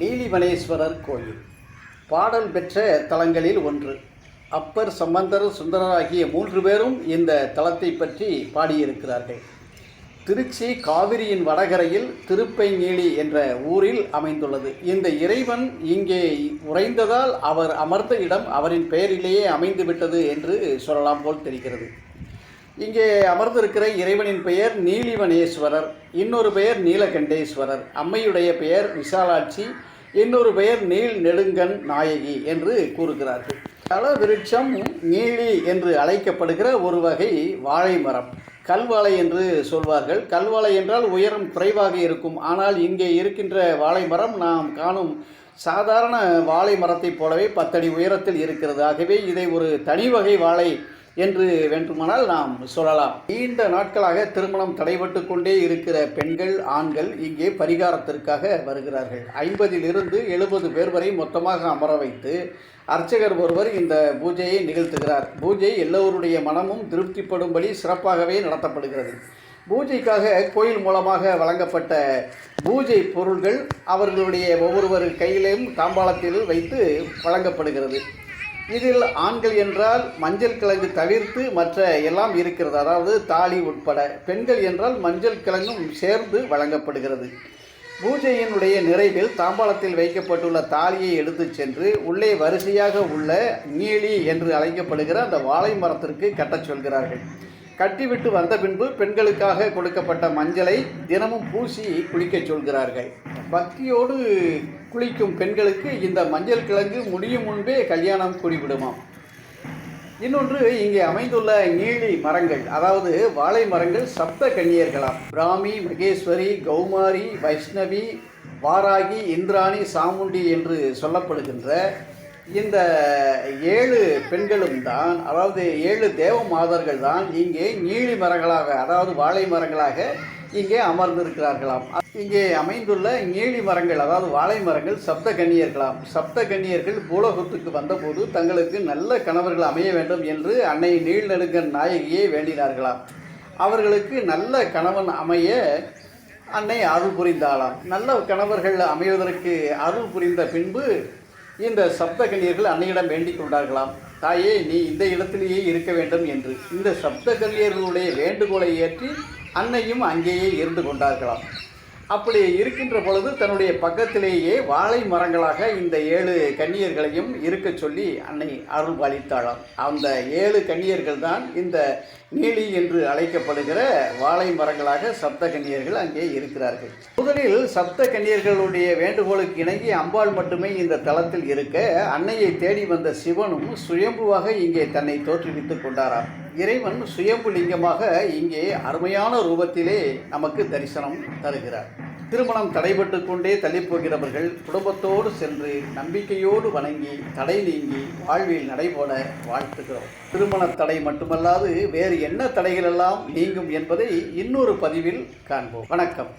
நீலிமலேஸ்வரர் கோயில். பாடல் பெற்ற தலங்களில் ஒன்று. அப்பர் சம்பந்தர் சுந்தரர் ஆகிய மூன்று பேரும் இந்த தலத்தை பற்றி பாடியிருக்கிறார்கள். திருச்சி காவிரியின் வடகரையில் திருப்பைநீலி என்ற ஊரில் அமைந்துள்ளது. இந்த இறைவன் இங்கே உறைந்ததால் அவர் அமர்ந்த இடம் அவரின் பெயரிலேயே அமைந்துவிட்டது என்று சொல்லலாம் போல் தெரிகிறது. இங்கே அமர்ந்திருக்கிற இறைவனின் பெயர் நீலிவனேஸ்வரர் இன்னொரு பெயர் நீலகண்டேஸ்வரர் அம்மையுடைய பெயர் விசாலாட்சி இன்னொரு பெயர் நீல் நெடுங்கன் நாயகி என்று கூறுகிறார்கள். தல விருட்சம் நீலி என்று அழைக்கப்படுகிற ஒரு வகை வாழை மரம் கல்வாழை என்று சொல்வார்கள். கல்வாழை என்றால் உயரம் குறைவாக இருக்கும். ஆனால் இங்கே இருக்கின்ற வாழை மரம் நாம் காணும் சாதாரண வாழை மரத்தைப் போலவே பத்தடி உயரத்தில் இருக்கிறது. ஆகவே இதை ஒரு தனி வகை வாழை என்று வேண்டுமானால் நாம் சொல்லலாம். நீண்ட நாட்களாக திருமணம் தடைபட்டு கொண்டே இருக்கிற பெண்கள் ஆண்கள் இங்கே பரிகாரத்திற்காக வருகிறார்கள். ஐம்பதிலிருந்து எழுபது பேர் வரை மொத்தமாக அமர வைத்து அர்ச்சகர் ஒருவர் இந்த பூஜையை நிகழ்த்துகிறார். பூஜை எல்லோருடைய மனமும் திருப்திப்படும்படி சிறப்பாகவே நடத்தப்படுகிறது. பூஜைக்காக கோயில் மூலமாக வழங்கப்பட்ட பூஜை பொருள்கள் அவர்களுடைய ஒவ்வொருவர் கையிலும் தாம்பாளத்தில் வைத்து வழங்கப்படுகிறது. இதில் ஆண்கள் என்றால் மஞ்சள் கிழங்கு தவிர்த்து மற்ற எல்லாம் இருக்கிறது. அதாவது தாலி உட்பட. பெண்கள் என்றால் மஞ்சள் கிழங்கும் சேர்ந்து வழங்கப்படுகிறது. பூஜையினுடைய நிறைவில் தாம்பாளத்தில் வைக்கப்பட்டுள்ள தாலியை எடுத்துச் சென்று உள்ளே வரிசையாக உள்ள நீலி என்று அழைக்கப்படுகிற அந்த வாழை மரத்திற்கு கட்டச் சொல்கிறார்கள். கட்டிவிட்டு வந்த பின்பு பெண்களுக்காக கொடுக்கப்பட்ட மஞ்சளை தினமும் பூசி குளிக்கச் சொல்கிறார்கள். பக்தியோடு குளிக்கும் பெண்களுக்கு இந்த மஞ்சள் கிழங்கு முடியும் முன்பே கல்யாணம் கூடிவிடுமாம் இன்னொன்று இங்கே அமைந்துள்ள நீலி மரங்கள் அதாவது வாழை மரங்கள் சப்த கன்னியர்களாம். பிராமி மகேஸ்வரி கௌமாரி வைஷ்ணவி வாராகி இந்திராணி சாமுண்டி என்று சொல்லப்படுகின்ற இந்த ஏழு பெண்களும் தான் அதாவது ஏழு தேவ மாதர்கள் தான் இங்கே நீலி மரங்களாக அதாவது வாழை மரங்களாக இங்கே அமர்ந்திருக்கிறார்களாம். இங்கே அமைந்துள்ள நீலி மரங்கள் அதாவது வாழை மரங்கள் சப்த கன்னியர்களாம். சப்த கன்னியர்கள் பூலோகத்துக்கு வந்தபோது தங்களுக்கு நல்ல கணவர்கள் அமைய வேண்டும் என்று அன்னை நீழ்நெடுங்கன் நாயகியை வேண்டினார்களாம். அவர்களுக்கு நல்ல கணவன் அமைய அன்னை அருள் புரிந்தாளாம். நல்ல கணவர்கள் அமைவதற்கு அருள் புரிந்த பின்பு இந்த சப்த கன்னியர்கள் அன்னையிடம் வேண்டிக் கொண்டார்களாம். தாயே நீ இந்த இடத்திலேயே இருக்க வேண்டும் என்று. இந்த சப்த கன்னியர்களுடைய வேண்டுகோளை ஏற்றி அன்னையும் அங்கேயே இருந்து கொண்டார்களாம். அப்படி இருக்கின்ற பொழுது தன்னுடைய பக்கத்திலேயே வாழை மரங்களாக இந்த ஏழு கன்னியர்களையும் இருக்க சொல்லி அன்னை அருள் பாலித்தாளாம் அந்த ஏழு கன்னியர்கள் தான் இந்த நீலி என்று அழைக்கப்படுகிற வாழை மரங்களாக சப்த கன்னியர்கள் அங்கே இருக்கிறார்கள். முதலில் சப்த கன்னியர்களுடைய வேண்டுகோளுக்கு இணங்கி அம்பாள் மட்டுமே இந்த தளத்தில் இருக்க அன்னையை தேடி வந்த சிவனும் சுயம்புவாக இங்கே தன்னை தோற்றுவித்துக் கொண்டாராம். இறைவன் சுயம்புலிங்கமாக இங்கே அருமையான ரூபத்திலே நமக்கு தரிசனம் தருகிறார். திருமணம் தடைபட்டு கொண்டே தள்ளிப்போகிறவர்கள் குடும்பத்தோடு சென்று நம்பிக்கையோடு வணங்கி தடை நீங்கி வாழ்வில் நடைபோட வாழ்த்துகிறோம். திருமண தடை மட்டுமல்லாது வேறு என்ன தடைகளெல்லாம் நீங்கும் என்பதை இன்னொரு பதிவில் காண்போம். வணக்கம்.